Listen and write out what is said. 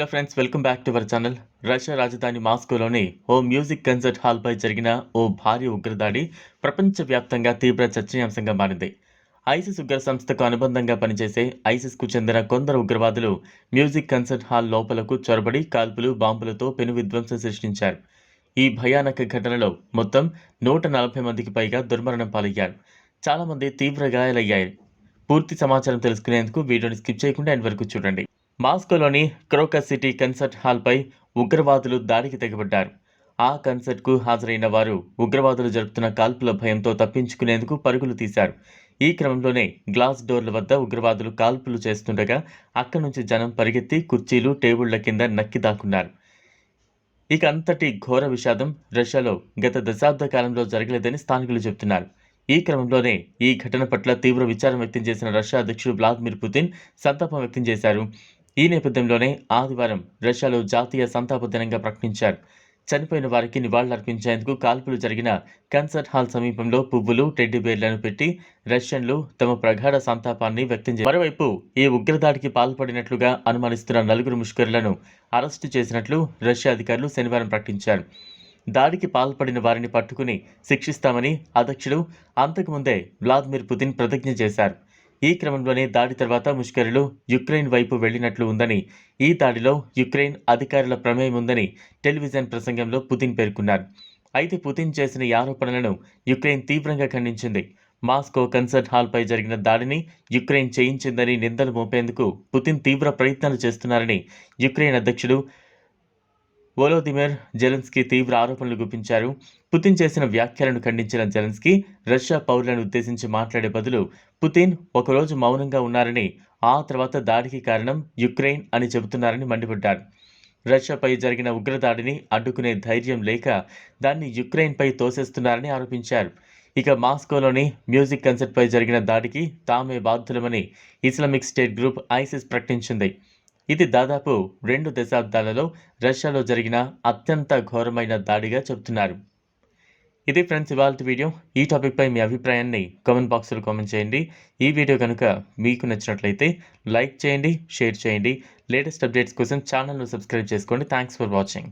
Hello friends welcome back to our channel. Russia రాజధాని మాస్కోలోని ఓ music concert హాల్పై జరిగిన ఓ భారీ ఉగ్రదాడి ప్రపంచవ్యాప్తంగా తీవ్ర చర్చనీయాంశంగా మారింది. ఐసిస్ ఉగ్ర సంస్థకు అనుబంధంగా పనిచేసే ఐసిస్కు చెందిన కొందరు ఉగ్రవాదులు మ్యూజిక్ కన్సర్ట్ హాల్ లోపలకు చొరబడి కాల్పులు బాంబులతో పెను విధ్వంసం సృష్టించారు. ఈ భయానక ఘటనలో మొత్తం నూట నలభై మందికి పైగా దుర్మరణం పాలయ్యారు. చాలామంది తీవ్ర గాయాలయ్యారు. పూర్తి సమాచారం తెలుసుకునేందుకు వీడియోని స్కిప్ చేయకుండా ఎండ్ వరకు చూడండి. మాస్కోలోని క్రోకస్ సిటీ కన్సర్ట్ హాల్పై ఉగ్రవాదులు దాడికి తెగబడ్డారు. ఆ కన్సర్ట్కు హాజరైన వారు ఉగ్రవాదులు జరుపుతున్న కాల్పుల భయంతో తప్పించుకునేందుకు పరుగులు తీశారు. ఈ క్రమంలోనే గ్లాస్ డోర్ల వద్ద ఉగ్రవాదులు కాల్పులు చేస్తుండగా అక్కడి నుంచి జనం పరిగెత్తి కుర్చీలు టేబుళ్ళ కింద నక్కి దాక్కున్నారు. ఇక అంతటి ఘోర విషాదం రష్యాలో గత దశాబ్ద కాలంలో జరగలేదని స్థానికులు చెబుతున్నారు. ఈ క్రమంలోనే ఈ ఘటన పట్ల తీవ్ర విచారం వ్యక్తం చేసిన రష్యా అధ్యక్షుడు వ్లాదిమిర్ పుతిన్ సంతాపం వ్యక్తం చేశారు. ఈ నేపథ్యంలోనే ఆదివారం రష్యాలో జాతీయ సంతాప దినంగా ప్రకటించారు. చనిపోయిన వారికి నివాళులర్పించేందుకు కాల్పులు జరిగిన కన్సర్ట్ హాల్ సమీపంలో పువ్వులు టెడ్డిబేర్లను పెట్టి రష్యన్లు తమ ప్రగాఢ సంతాపాన్ని వ్యక్తం చేశారు మరోవైపు ఈ ఉగ్రదాడికి పాల్పడినట్లుగా అనుమానిస్తున్న నలుగురు ముష్కరులను అరెస్టు చేసినట్లు రష్యా అధికారులు శనివారం ప్రకటించారు. దాడికి పాల్పడిన వారిని పట్టుకుని శిక్షిస్తామని అధ్యక్షుడు అంతకుముందే వ్లాదిమిర్ పుతిన్ ప్రతిజ్ఞ చేశారు. ఈ క్రమంలోనే దాడి తర్వాత ముష్కరులు యుక్రెయిన్ వైపు వెళ్ళినట్లు ఉందని ఈ దాడిలో యుక్రెయిన్ అధికారుల ప్రమేయం ఉందని టెలివిజన్ ప్రసంగంలో పుతిన్ పేర్కొన్నారు. అయితే పుతిన్ చేసిన ఈ ఆరోపణలను యుక్రెయిన్ తీవ్రంగా ఖండించింది. మాస్కో కన్సర్ట్ హాల్పై జరిగిన దాడిని యుక్రెయిన్ చేయించిందని నిందలు మోపేందుకు పుతిన్ తీవ్ర ప్రయత్నాలు చేస్తున్నారని యుక్రెయిన్ అధ్యక్షుడు వోలోదిమిర్ జెలెన్స్కీ తీవ్ర ఆరోపణలు గుప్పించారు. పుతిన్ చేసిన వ్యాఖ్యలను ఖండించిన జెలెన్స్కీ రష్యా పౌరులను ఉద్దేశించి మాట్లాడే బదులు పుతిన్ ఒకరోజు మౌనంగా ఉన్నారని ఆ తర్వాత దాడికి కారణం యుక్రెయిన్ అని చెబుతున్నారని మండిపడ్డారు. రష్యాపై జరిగిన ఉగ్రదాడిని అడ్డుకునే ధైర్యం లేక దాన్ని యుక్రెయిన్పై తోసేస్తున్నారని ఆరోపించారు. ఇక మాస్కోలోని మ్యూజిక్ కన్సర్ట్పై జరిగిన దాడికి తామే బాధ్యులమని ఇస్లామిక్ స్టేట్ గ్రూప్ ఐసిస్ ప్రకటించింది. ఇది దాదాపు రెండు దశాబ్దాలలో రష్యాలో జరిగిన అత్యంత ఘోరమైన దాడిగా చెబుతున్నారు. ఇది ఫ్రెండ్స్ ఇవాళ వీడియో. ఈ టాపిక్పై మీ అభిప్రాయాన్ని కామెంట్ బాక్స్లో కామెంట్ చేయండి. ఈ వీడియో కనుక మీకు నచ్చినట్లయితే లైక్ చేయండి షేర్ చేయండి. లేటెస్ట్ అప్డేట్స్ కోసం ఛానల్ను సబ్స్క్రైబ్ చేసుకోండి. Thanks for watching.